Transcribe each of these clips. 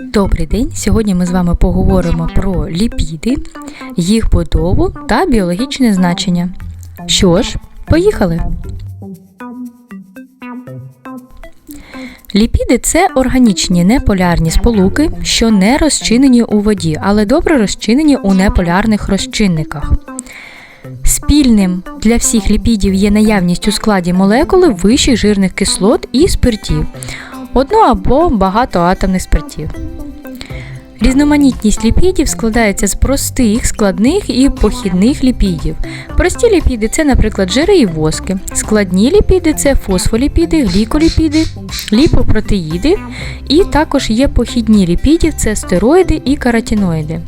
Добрий день! Сьогодні ми з вами поговоримо про ліпіди, їх будову та біологічне значення. Що ж, поїхали! Ліпіди це органічні неполярні сполуки, що не розчинені у воді, але добре розчинені у неполярних розчинниках. Спільним для всіх ліпідів є наявність у складі молекули вищих жирних кислот і спиртів, одно або багатоатомних спиртів. Різноманітність ліпідів складається з простих, складних і похідних ліпідів. Прості ліпіди це, наприклад, жири і воски. Складні ліпіди це фосфоліпіди, гліколіпіди, ліпопротеїди, і також є похідні ліпідів це стероїди і каротиноїди.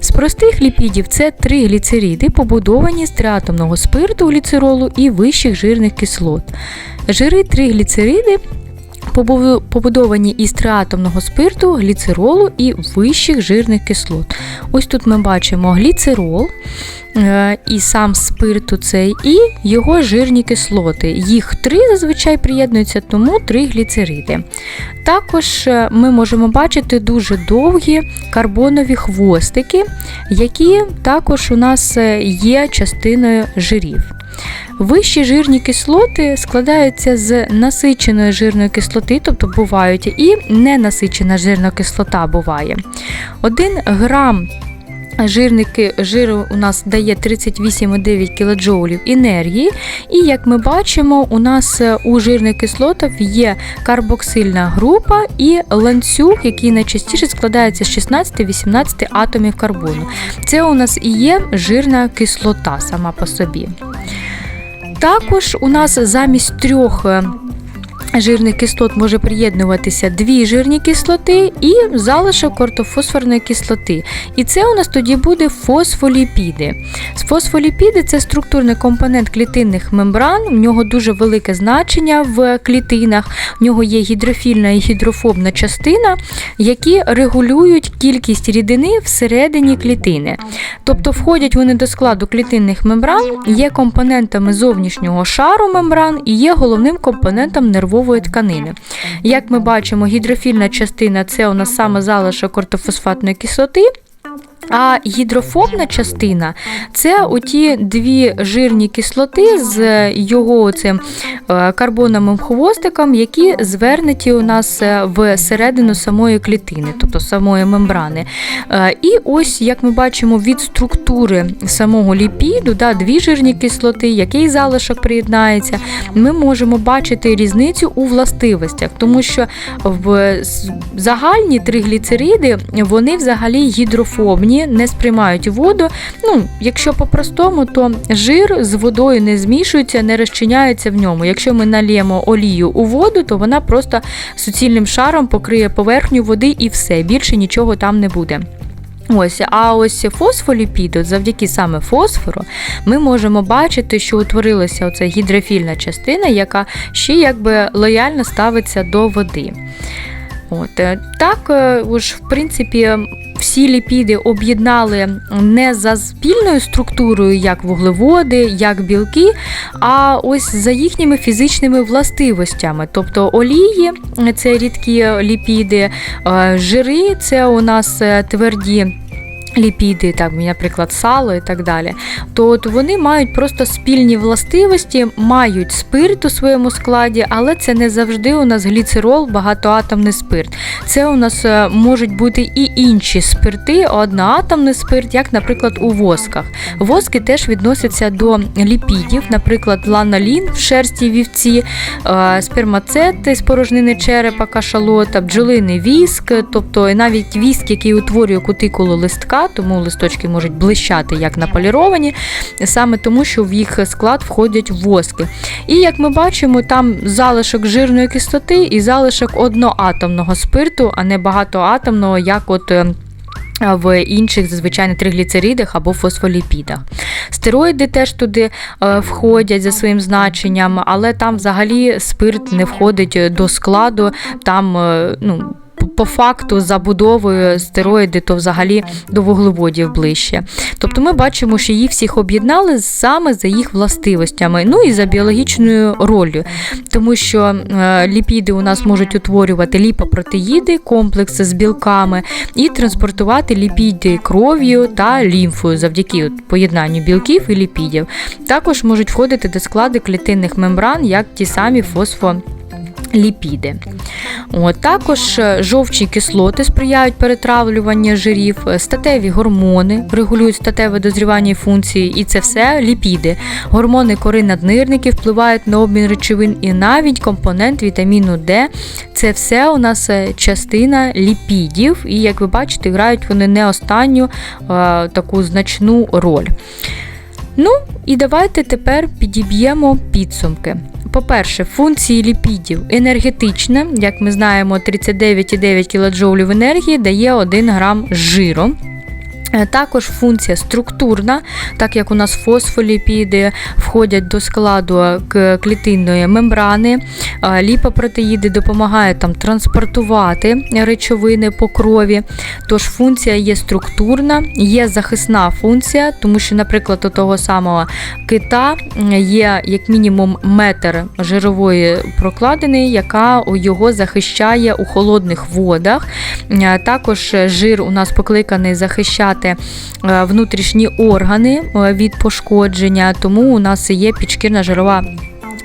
З простих ліпідів це тригліцериди, побудовані з триатомного спирту гліцеролу і вищих жирних кислот. Жири тригліцериди побу- побудовані із триатомного спирту, гліцеролу і вищих жирних кислот. Ось тут ми бачимо гліцерол. е, І сам спирту цей, і його жирні кислоти. Їх три зазвичай приєднуються, тому три гліцериди. Також е, ми можемо бачити дуже довгі карбонові хвостики, які також у нас е, є частиною жирів. Вищі жирні кислоти складаються з насиченої жирної кислоти, тобто бувають, і ненасичена жирна кислота буває. Один грам Жирники жиру у нас дає 38,9 кДж енергії, і як ми бачимо, у нас е, у жирних кислотах є карбоксильна група і ланцюг, який найчастіше складається з 16-18 атомів карбону. Це у нас і є жирна кислота сама по собі. Також у нас замість трьох е, жирних кислот може приєднуватися дві жирні кислоти і залишок ортофосфорної кислоти. І це у нас тоді буде фосфоліпіди. Фосфоліпіди це структурний компонент клітинних мембран, в нього дуже велике значення в клітинах, в нього є гідрофільна і гідрофобна частина, які регулюють кількість рідини всередині клітини. Тобто входять вони до складу клітинних мембран, є компонентами зовнішнього шару мембран і є головним компонентом нервової тканини. Як ми бачимо, гідрофільна частина це у нас саме залишок ортофосфатної кислоти. А гідрофобна частина це оті дві жирні кислоти з його цим е, карбоновим хвостиком, які звернуті у нас е, в середину самої клітини, тобто самої мембрани. Е, І ось, як ми бачимо, від структури самого ліпіду, да, дві жирні кислоти, який залишок приєднається, ми можемо бачити різницю у властивостях, тому що в загальні тригліцериди вони взагалі гідрофобні, не сприймають воду. Ну, якщо по-простому, то жир з водою не змішується, не розчиняється в ньому. Якщо ми наліємо олію у воду, то вона просто суцільним шаром покриє поверхню води і все, більше нічого там не буде. Ось, а ось фосфоліпіди, завдяки саме фосфору, ми можемо бачити, що утворилася оця гідрофільна частина, яка ще якби лояльно ставиться до води. От, е, так, е, уж, в принципі, всі ліпіди об'єднали не за спільною структурою, як вуглеводи, як білки, а ось за їхніми фізичними властивостями. Тобто олії це рідкі ліпіди, е, жири це у нас е, тверді. Ліпіди, так, наприклад, сало і так далі, то от вони мають просто спільні властивості, мають спирт у своєму складі, але це не завжди у нас гліцерол, багатоатомний спирт. Це у нас е, можуть бути і інші спирти, одноатомний спирт, як, наприклад, у восках. Воски теж відносяться до ліпідів, наприклад, ланолін в шерсті вівці, е, спермацети з порожнини черепа, кашалота, бджолиний віск, тобто навіть віск, який утворює кутикулу листка, тому листочки можуть блищати як наполіровані, саме тому, що в їх склад входять воски. І як ми бачимо, там залишок жирної кислоти і залишок одноатомного спирту, а не багатоатомного, як от. е, В інших зазвичай тригліцеридах або фосфоліпідах. Стероїди теж туди е, входять за своїм значенням, але там взагалі спирт не входить до складу. Там е, ну, по факту забудовою стероїди, то взагалі до вуглеводів ближче. Тобто ми бачимо, що їх всіх об'єднали саме за їх властивостями, ну і за біологічною роллю, тому що е, ліпіди у нас можуть утворювати ліпопротеїди, комплекси з білками, і транспортувати ліпіди кров'ю та лімфою завдяки поєднанню білків і ліпідів. Також можуть входити до складу клітинних мембран, як ті самі фосфоліпіди. От, також е, жовчі кислоти сприяють перетравлюванню жирів, е, статеві гормони регулюють статеве дозрівання і функції, і це все ліпіди. Гормони кори наднирників впливають на обмін речовин і навіть компонент вітаміну Д. Це все у нас е, частина ліпідів, і як ви бачите, грають вони не останню таку значну роль. Ну, і давайте тепер підіб'ємо підсумки. По-перше, функції ліпідів енергетичне, як ми знаємо, 39,9 кДж енергії дає 1 грам жиру. Е, Також функція структурна, так як у нас фосфоліпіди входять до складу клітинної мембрани, е, ліпопротеїди допомагають там транспортувати речовини по крові. Тож функція є структурна, є захисна функція, тому що, наприклад, у того самого кита є як мінімум метр жирової прокладини, яка його захищає у холодних водах. Е, Також жир у нас покликаний захищати е, внутрішні органи е, від пошкодження, тому у нас є підшкірна жирова.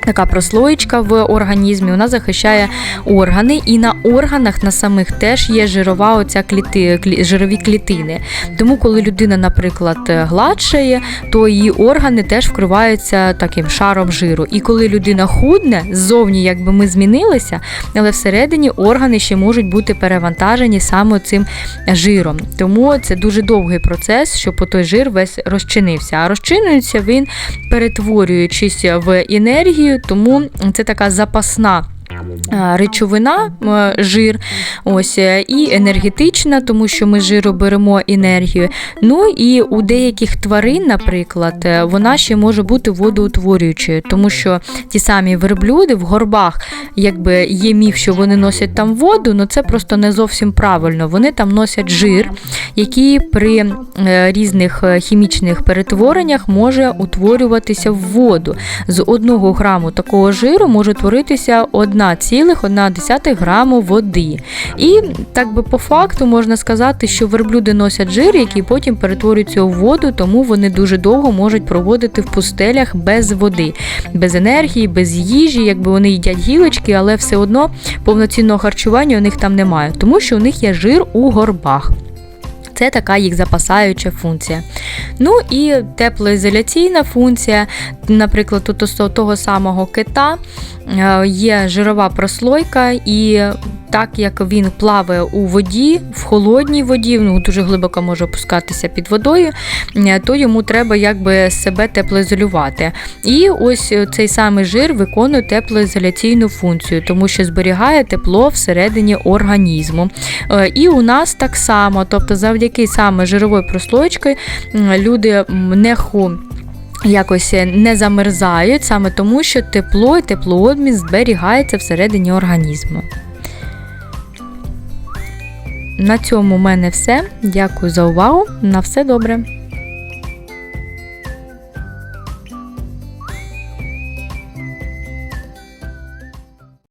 Така прослоєчка в організмі, вона захищає органи, і на органах на самих теж є жирова оця кліти, клі- жирові клітини. Тому, коли людина, наприклад, гладшає, то її органи теж вкриваються таким шаром жиру. І коли людина худне, ззовні якби ми змінилися, але всередині органи ще можуть бути перевантажені саме цим жиром. Тому це дуже довгий процес, щоб той жир весь розчинився. А розчинюється він, перетворюючись в енергію, тому це така запасна. Речовина, жир, ось е, і енергетична, тому що ми з жиру беремо енергію. Ну і у деяких тварин, наприклад, е, вона ще може бути водоутворюючою, тому що ті самі верблюди в горбах, якби є міф, що вони носять там воду, але це просто не зовсім правильно. Вони там носять жир, який при е, різних хімічних перетвореннях може утворюватися в воду. З одного граму такого жиру може творитися 1,1 граму води. І так би по факту можна сказати, що верблюди носять жир, який потім перетворюється у воду, тому вони дуже довго можуть проводити в пустелях без води, без енергії, без їжі, якби вони їдять гілочки, але все одно повноцінного харчування у них там немає, тому що у них є жир у горбах. Це така їх запасаюча функція. Ну і теплоізоляційна функція, наприклад, того- того самого кита е, є жирова прослойка, і так як він плаває у воді, в холодній воді, ну дуже глибоко може опускатися під водою, е, то йому треба якби себе теплоізолювати. І ось цей самий жир виконує теплоізоляційну функцію, тому що зберігає тепло всередині організму. Е, І у нас так само, тобто завдяки саме жирової прослоєчки люди не. Якось не замерзають саме тому, що тепло і теплообмін зберігається всередині організму. На цьому в мене все. Дякую за увагу. На все добре.